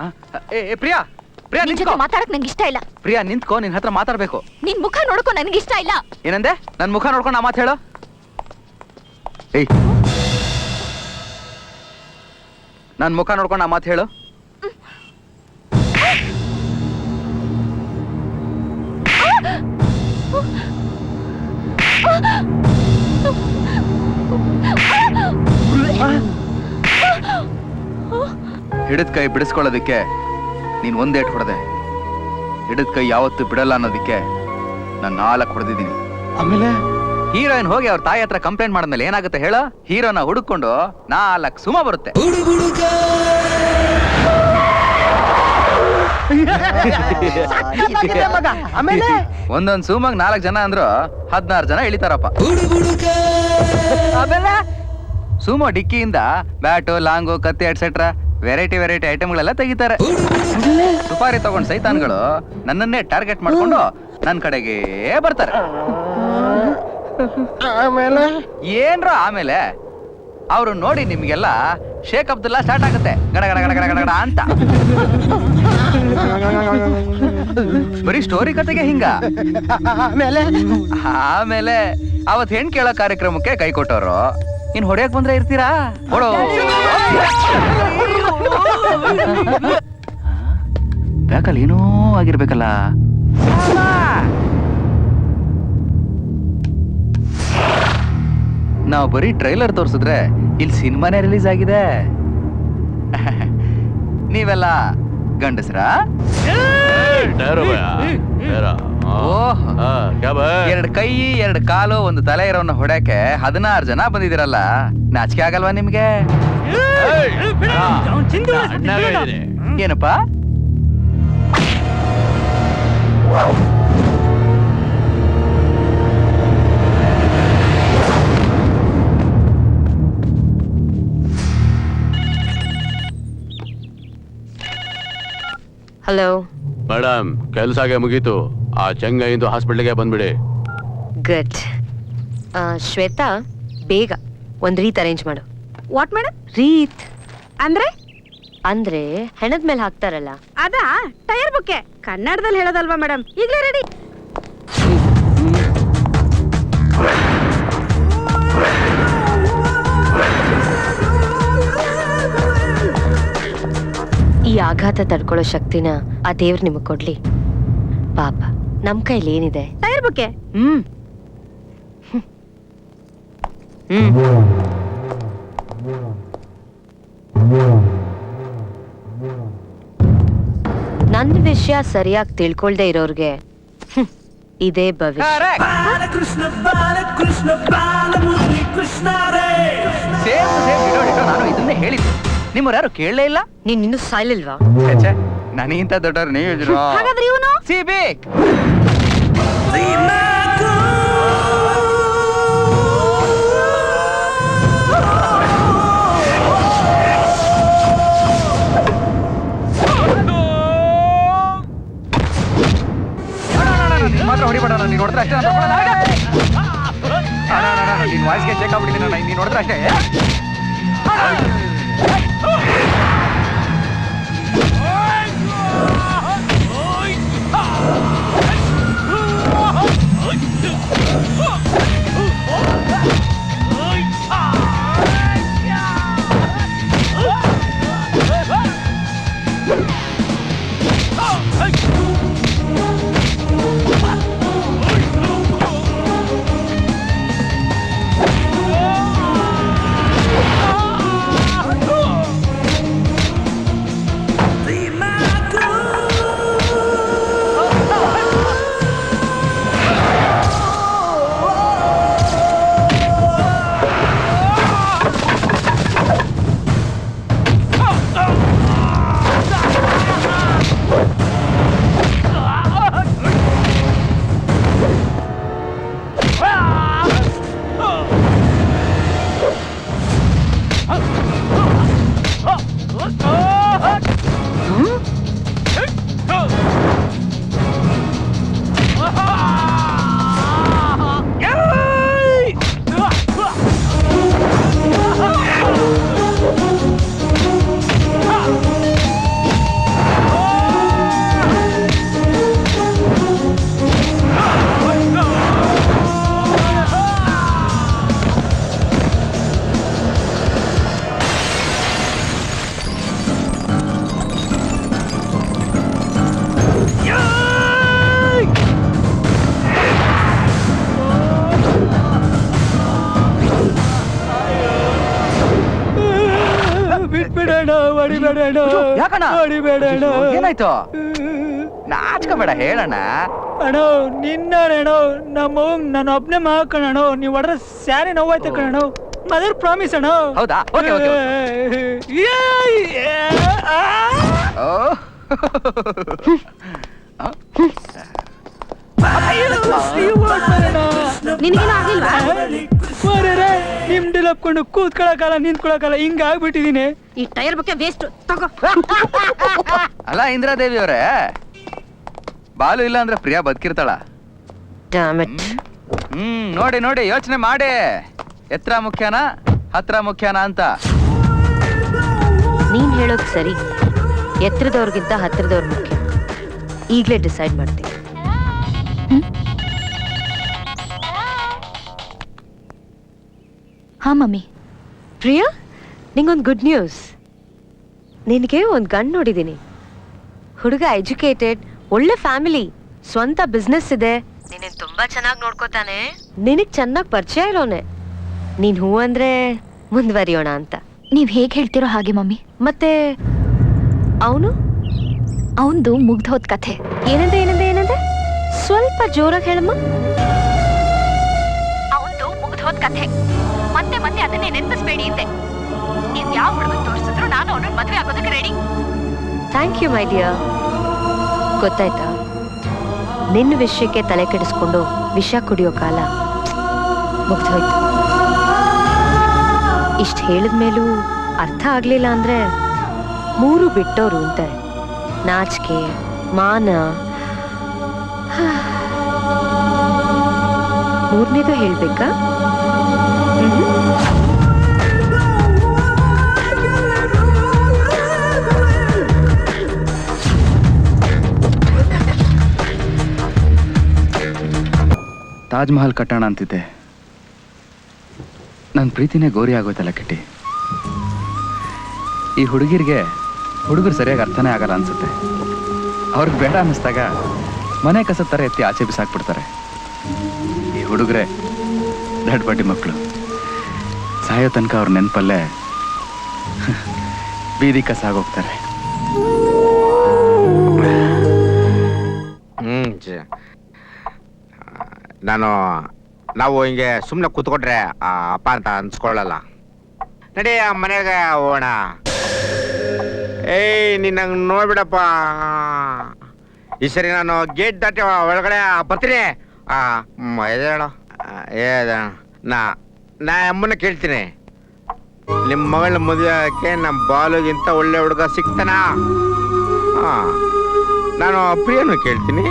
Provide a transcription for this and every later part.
ಆ, ಏ ಏ, ಪ್ರಿಯಾ ಪ್ರಿಯಾ ನಿನ್ ನಿಂತ್ಕೋ. ಜೊತೆ ಮಾತಾಡಕ್ ನಂಗೆ ಇಷ್ಟ ಇಲ್ಲ. ಪ್ರಿಯಾ ನಿಂತ್ಕೋ ನಿನ್ ಹತ್ರ ಮಾತಾಡ್ಬೇಕು. ನಿನ್ ಮುಖ ನೋಡ್ಕೊ ನನ್ಗೆ ಇಷ್ಟ ಇಲ್ಲ. ಏನಂದೆ? ನನ್ ಮುಖ ನೋಡ್ಕೊಂಡು ಆ ಮಾತು ಹೇಳು. ಏಯ್. ನನ್ ಮುಖ ನೋಡ್ಕೊಂಡು ಆ ಮಾತು ಹೇಳು. ಹಿಡಿದ ಕೈ ಬಿಡಿಸ್ಕೊಳ್ಳೋದಕ್ಕೆ ನೀನು ಒಂದೇಟ್ ಹೊಡೆದೆ. ಹಿಡಿದ ಕೈ ಯಾವತ್ತು ಬಿಡಲ್ಲ ಅನ್ನೋದಕ್ಕೆ ನಾನು ನಾಲ್ಕು ಹೊಡೆದಿದ್ದೀನಿ. ಆಮೇಲೆ? ಹೀರೋಯಿನ್ ಹೋಗಿ ಅವ್ರ ತಾಯಿ ಹತ್ರ ಕಂಪ್ಲೇಂಟ್ ಮಾಡಿದ್ಮೇಲೆ ಏನಾಗುತ್ತೆ ಹೇಳ? ಹೀರೋನ ಹುಡುಕೊಂಡು ನಾಲ್ಕು ಸುಮ ಬರುತ್ತೆ. ಮಗ. ಆಮೇಲೆ? ಒಂದೊಂದ್ ಸುಮಾಗ್ ನಾಲ್ಕು ಜನ ಅಂದ್ರು ಹದಿನಾರು ಜನ ಇಳಿತಾರಪ್ಪ. ಆಮೇಲೆ? ಸುಮೋ ಡಿಕ್ಕಿಯಿಂದ ಬ್ಯಾಟು ಲಾಂಗು ಕತ್ತಿ ಎಟ್ಸೆಟ್ರಾ ವೆರೈಟಿ ವೆರೈಟಿ ಐಟಮ್ಗಳೆಲ್ಲ ತೆಗಿತಾರೆ. ಸುಪಾರಿ ತಗೊಂಡ್ ಸೈತಾನ್ಗಳು ನನ್ನನ್ನೇ ಟಾರ್ಗೆಟ್ ಮಾಡ್ಕೊಂಡು ನನ್ನ ಕಡೆಗೆ ಬರ್ತಾರೆ. ಆಮೇಲೆ? ಏನ್ರ ಆಮೇಲೆ? ಅವರು ನೋಡಿ ನಿಮ್ಗೆಲ್ಲ ಶೇಖ್ ಅಬ್ದುಲ್ಲಾ ಸ್ಟಾರ್ಟ್ ಆಗುತ್ತೆ. ಗಡ ಗಡ ಗಡ ಗಡ ಗಡ ಗಡ ಅಂತ. ಬರೀ ಸ್ಟೋರಿ ಕತೆಗೆ ಹಿಂಗ. ಆಮೇಲೆ? ಆಮೇಲೆ ಅವತ್ ಹೆಣ್ ಕೇಳೋ ಕಾರ್ಯಕ್ರಮಕ್ಕೆ ಕೈ ಕೊಟ್ಟವ್ರು. ಇನ್ ಹೊಡೆಯಕ್ ಬಂದ್ರೆ ಇರ್ತೀರಾ? ಹೊಡೋ ಬ್ಯಾಕಲ್ಲಿ ಏನೋ ಆಗಿರ್ಬೇಕಲ್ಲ. ನಾವು ಬರೀ ಟ್ರೈಲರ್ ತೋರಿಸಿದ್ರೆ ಇಲ್ಲಿ ಸಿನಿಮಾನೇ ರಿಲೀಸ್ ಆಗಿದೆ. ನೀವೆಲ್ಲ ಗಂಡಸ್ರಾ? ಎರಡು ಕೈ ಎರಡು ಕಾಲು ಒಂದು ತಲೆ ಇರೋನ್ನ ಹೊಡ್ಯಾಕೆ ಹದಿನಾರು ಜನ ಬಂದಿದಿರಲ್ಲ ನಾಚಿಕೆ ಆಗಲ್ವಾ ನಿಮ್ಗೆ? ಏನಪ್ಪಾ? ಹಲೋ ಮೇಡಮ್ ಕೆಲ್ಸಾಗೆ ಮುಗೀತು. ಆ ಚೆಂಗೈಂದು ಹಾಸ್ಪಿಟ್ಲಿಗೆ ಬಂದ್ಬಿಡಿ. ಗುಡ್ ಶ್ವೇತಾ ಬೇಗ ಒಂದು ರೀತ್ ಅರೇಂಜ್ ಮಾಡು. What madam wreath. ಅಂದ್ರೆ? ಅಂದ್ರೆ ಹೆಣದ ಮೇಲೆ ಹಾಕ್ತಾರಲ್ಲ. ಅದಾ? ಟೈರ್ ಬುಕ್ಕೆ. ಕನ್ನಡದಲ್ಲಿ ಹೇಳೋದಲ್ವಾ ಮೇಡಮ್ ಈಗಲೇ ರೆಡಿ ಈ ಆಘಾತ ತಡ್ಕೊಳ್ಳೋ ಶಕ್ತಿನ ಆ ದೇವ್ರು ನಿಮಗೆ ಕೊಡ್ಲಿ. ಪಾಪ ನಮ್ ಕೈಲಿ ಏನಿದೆ? ಟೈರ್ ಬುಕ್ಕೆ? ಹ್ಮ್. ಹ್ಮ್. ನನ್ ವಿಷಯ ಸರಿಯಾಗಿ ತಿಳ್ಕೊಳ್ದೆ ಇರೋರ್ಗೆ ಇದೇ ಭವಿಷ್ಯ. Same same. ಡಿಟೋ ಡಿಟೋ ನಾನು ಇದನ್ನೇ ಹೇಳಿದ್ದು. ನಿಮ್ಮವ್ರು ಯಾರು ಕೇಳಲೇ ಇಲ್ಲ? ನೀನ್ ಇನ್ನೂ ಸಾಯ್ಲಿಲ್ವಾ? ಛೆ, ಛೆ, ನನಗಿಂತ ದೊಡ್ಡವ್ರು ನೀವು ಇದ್ರು ಹಾಗಾದ್ರೆ ಇವನು ಸಿ ಬೇಕ್ ಮಾತ್ರ ಹೊಡಿಬೇಡ ನೀನು ನೋಡಿದ್ರೆ ಅಷ್ಟೇ ನಾನು ನಿನ್ ವಾಯ್ಸ್ಗೆ ಚೆಕ್ ಆಗ್ಬಿಟ್ಟಿದ್ದೀನಿ ನೀನು ನೋಡಿದ್ರೆ ಅಷ್ಟೇ ಹೊಡಿಬೇಡ ಅಣ್ಣ ಅಯ್ಯೋ, ಯಾಕಣ್ಣ? ಹೊಡಿಬೇಡ ಅಣ್ಣ ಏನಾಯ್ತು? ನಾಚ್ಕೋಬೇಡ ಹೇಳಣ್ಣ. ಅಣ್ಣ ನಿನ್ನ ಅಣ್ಣ ನಮ್ಮ ನನ್ನ ಒಬ್ನೇ ಮಾಕಣ ನೀವ್ ಹೊಡ್ರೆ ಸ್ಯಾರಿ ನೋವಾಯ್ತು ಕಣೋ ಮದರ್ ಪ್ರಾಮಿಸ್ ಅಣ್ಣ. ಹೌದಾ? ಓಕೆ ಓಕೆ ಓ. ನಿನಗೇನು ಆಗಿಲ್ವಾ ನಿಮ್ದಿಲ್ ಅಪ್ಕೊಂಡು ಕೂತ್ಕೊಳಕಲ್ಲ ನಿಂತ್ಕೊಳಕಲ್ಲ ಹಿಂಗ ಆಗ್ಬಿಟ್ಟಿದೀನಿ. ಈ ಟೈರ್ ಬಗ್ಗೆ ವೇಸ್ಟ್ ತಗೋ. ಅಲ್ಲ ಇಂದ್ರಾದೇವಿ ಅವರೇ ಬಾಲು ಇಲ್ಲ ಅಂದ್ರೆ ಪ್ರಿಯಾ ಬದುಕಿರ್ತಾಳ. ಹ್ಮ್? ನೋಡಿ ನೋಡಿ ಯೋಚನೆ ಮಾಡಿ. ಎತ್ತರ ಮುಖ್ಯನಾ ಹತ್ರ ಮುಖ್ಯನಾ ಅಂತ. ನೀನ್ ಹೇಳೋದು ಸರಿ. ಎತ್ತರದವ್ರಿಗಿಂತ ಹತ್ರದವ್ರ ಮುಖ್ಯ. ಈಗಲೇ ಡಿಸೈಡ್ ಮಾಡ್ತೀನಿ. ಹಾ ಮಮ್ಮಿ. ಪ್ರಿಯಾ ನಿಂಗೊಂದು ಗುಡ್ ನ್ಯೂಸ್ ನಿನಗೆ ಒಂದು ಗಂಡು ನೋಡಿದ್ದೀನಿ ಹುಡುಗ ಎಜುಕೇಟೆಡ್ ಒಳ್ಳೆ ಫ್ಯಾಮಿಲಿ ಸ್ವಂತ ಬಿಸ್ನೆಸ್ ಇದೆ. ನಿನ್ನ ತುಂಬಾ ಚೆನ್ನಾಗಿ ನೋಡ್ಕೋತಾನೆ. ನಿನಗೆ ಚೆನ್ನಾಗಿ ಪರಿಚಯ ಇರೋನೆ. ನೀನು ಹೂ ಅಂದ್ರೆ ಮುಂದುವರಿಯೋಣ ಅಂತ. ನೀವ್ ಹೇಗೆ ಹೇಳ್ತಿರೋ ಹಾಗೆ ಮಮ್ಮಿ. ಮತ್ತೆ ಅವನು? ಅವಂದು ಮುಗ್ಧ ಹೋದ್ ಕಥೆ. ಏನಂದೆ ಏನಂದೆ ಏನಂದೆ? ಸ್ವಲ್ಪ ಜೋರಾಗಿ ಹೇಳಮ್ಮ. ಅವನದು ಮುಗ್ಧ ಹೋದ್ ಕಥೆ. ಅದನ್ನೇ ನೆನಪಿಸ್ಬೇಡಿ ಅಂದೆ ನೀವ್ ಯಾವ ಹುಡುಗನ್ ತೋರಿಸಿದ್ರು ನಾನು ಅವನನ್ನ ಮದ್ವೆ ಆಗೋದಕ್ಕೆ ready thank you my dear ಗೊತ್ತಾಯ್ತಾ? ನಿನ್ನ ವಿಷಯಕ್ಕೆ ತಲೆ ಕೆಡಿಸ್ಕೊಂಡು ವಿಷ ಕುಡಿಯೋ ಕಾಲ ಮುಗ್ದೋಯ್ತು ಇಷ್ಟು ಹೇಳಿದ ಮೇಲೂ ಅರ್ಥ ಆಗ್ಲಿಲ್ಲ ಅಂದ್ರೆ ಮೂರು ಬಿಟ್ಟೋರು ಅಂತಾರೆ ನಾಚಿಕೆ, ಮಾನ. ಮೂರನೇದು ಹೇಳ್ಬೇಕಾ? ತಾಜ್ ಮಹಲ್ ಕಟ್ಟೋಣ ಅಂತಿದ್ದೆ. ನನ್ನ ಪ್ರೀತಿನೇ ಗೋರಿ ಆಗೋಯ್ತಲ್ಲ ಕಿಟ್ಟಿ. ಈ ಹುಡುಗಿರಿಗೆ ಹುಡುಗರು ಸರಿಯಾಗಿ ಅರ್ಥನೇ ಆಗಲ್ಲ ಅನ್ಸುತ್ತೆ. ಅವ್ರಿಗೆ ಬೇಡ ಅನ್ನಿಸ್ದಾಗ ಮನೆ ಕಸ ಥರ ಎತ್ತಿ ಆಚೆ ಬಿಸಾಕ್ಬಿಡ್ತಾರೆ. ಈ ಹುಡುಗರೆ ದಡ್ಬಡ್ಡಿ ಮಕ್ಕಳು ಸಾಯೋ ತನಕ ಅವ್ರ ನೆನಪಲ್ಲೇ ಬೀದಿ ಕಸ ಆಗೋಗ್ತಾರೆ. ನಾನು ನಾವು ಹಿಂಗೆ ಸುಮ್ಮನೆ ಕೂತ್ಕೊಂಡ್ರೆ ಆ ಅಪ್ಪ ಅಂತ ಅನ್ಸ್ಕೊಳ್ಳಲ್ಲ. ನಡಿ ಆ ಮನೆಗೆ ಹೋಗೋಣ. ಏಯ್ ನಿನ್ನ ನೋಡ್ಬಿಡಪ್ಪ. ಈ ಸರಿ ನಾನು ಗೇಟ್ ದಾಟಿ ಒಳಗಡೆ ಬರ್ತೀನಿ. ಆ ಮ್, ಎದೆ ಹೇಳು. ಆ, ಏದ ನಾ ನಾ ಅಮ್ಮನ ಕೇಳ್ತೀನಿ. ನಿಮ್ಮ ಮಗಳ ಮದುವೆಕ್ಕೆ ನಮ್ಮ ಬಾಲುಗಿಂತ ಒಳ್ಳೆ ಹುಡುಗ ಸಿಗ್ತಾನಾ? ಹಾಂ ನಾನು ಪ್ರಿಯನು ಕೇಳ್ತೀನಿ.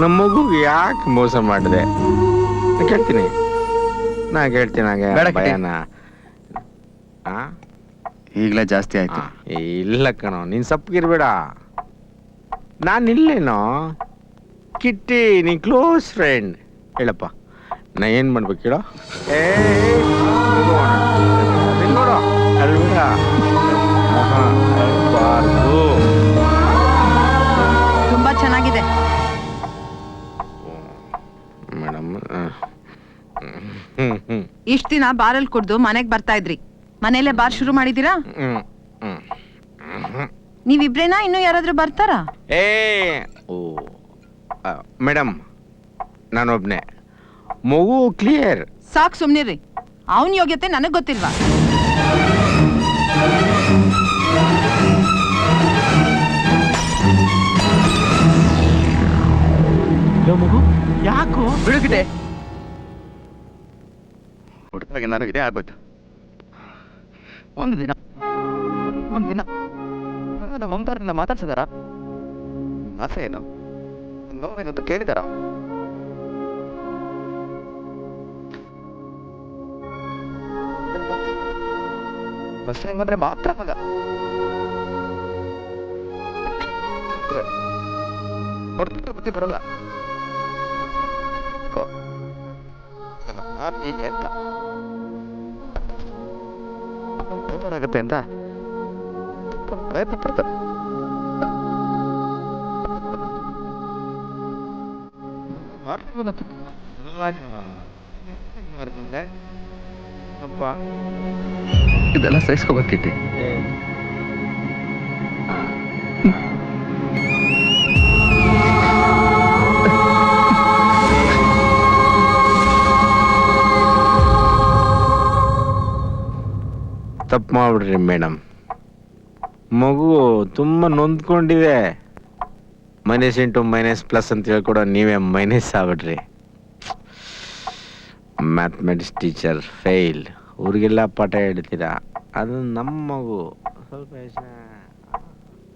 ನಮ್ಮ ಮಗು ಯಾಕೆ ಮೋಸ ಮಾಡಿದೆ? ಕೇಳ್ತೀನಿ. ನಾ ಕೇಳ್ತೀನಿ ಹಾಗೆ ಬೇಡ ಕಿಟ್ಟಿ. ಭಯನ. ಆ? ಈಗಲೇ ಜಾಸ್ತಿ ಆಯ್ತು. ಆ, ಇಲ್ಲ ಕಣೋ ನೀನ್ ಸಪ್ಪಗಿರ್ಬೇಡ. ನಾನು ಇಲ್ಲೇನೋ? ಕಿಟ್ಟಿ ನೀನ್ ಕ್ಲೋಸ್ ಫ್ರೆಂಡ್ ಹೇಳಪ್ಪ. ನಾ ಏನ್ ಮಾಡ್ಬೇಕು ಹೇಳೋ ಏ ದಿನ ಬಾರಲ್ ಕುಡ್ದು ಮನೆಗ್ ಬರ್ತಾ ಇದ್ರಿ. ಮನೇಲೆ ಬಾರ್ ಶುರು ಮಾಡಿದೀರಾ ಹ್ಮ್ ಹ್ಮ್. ಹ್ಮ್ ನೀವಿಬ್ರೇನಾ? ಇನ್ನು ಯಾರಾದ್ರೂ ಬರ್ತಾರಾ? ಏ ಓ ಮೇಡಮ್ ನಾನೊಬ್ನೇ. ಮಗು ಕ್ಲಿಯರ್. ಸಾಕ್ ಸುಮ್ನಿರಿ ಅವನ್ ಯೋಗ್ಯತೆ ನನಗ್ ಗೊತ್ತಿಲ್ವಾ? ಮಗು ಯಾಕೋ? ಬಿಡುಗಿಟ್ಟೆ ಹುಡುಗಾಗಿ ನನಗೆ ಇದೇ ಆಗೋಯ್ತು ಒಂದು ದಿನ ಒಂದು ದಿನ ನಮ್ಮ ಮಮತಾರನ್ನ ಮಾತಾಡ್ಸಿದಾರ? ಆಸೆ ಏನು? ನೋವೇನು ಅಂತ ಕೇಳಿದಾರ? ಬಸ್ ಬಂದ್ರೆ ಮಾತ್ರ ಮಗ. ಹೊರತು ಬರಲ್ಲ. ಆ, ಹೀಗೆ ಅಂತ ಆಗುತ್ತೆ ಅಂತ ಪ್ರಯತ್ನ ಪಡ್ತಾರೆ ಮಾಡ್ಬೋದಪ್ಪ. ಮಾಡ್ಬೋದೆ. ಅಪ್ಪ ಇದೆಲ್ಲ ಸಹಿಸ್ಕೋಬೇಕಿಟ್ಟಿ ತಪ್ಪು ಮಾಡ್ಬಿಡ್ರಿ ಮೇಡಮ್. ಮಗು ತುಂಬ ನೊಂದ್ಕೊಂಡಿದೆ. ಮೈನಸ್ ಇಂಟು ಮೈನಸ್ ಪ್ಲಸ್ ಅಂತ ಹೇಳ್ಕೊಡೋ ನೀವೇ ಮೈನಸ್ ಆಗ್ಬಿಡ್ರಿ. ಮ್ಯಾಥಮೆಟಿಕ್ಸ್ ಟೀಚರ್ ಫೇಲ್ ಊರಿಗೆಲ್ಲ ಪಾಠ ಹೇಳ್ತೀರಾ? ಅದು ನಮ್ಮ ಮಗು. ಸ್ವಲ್ಪ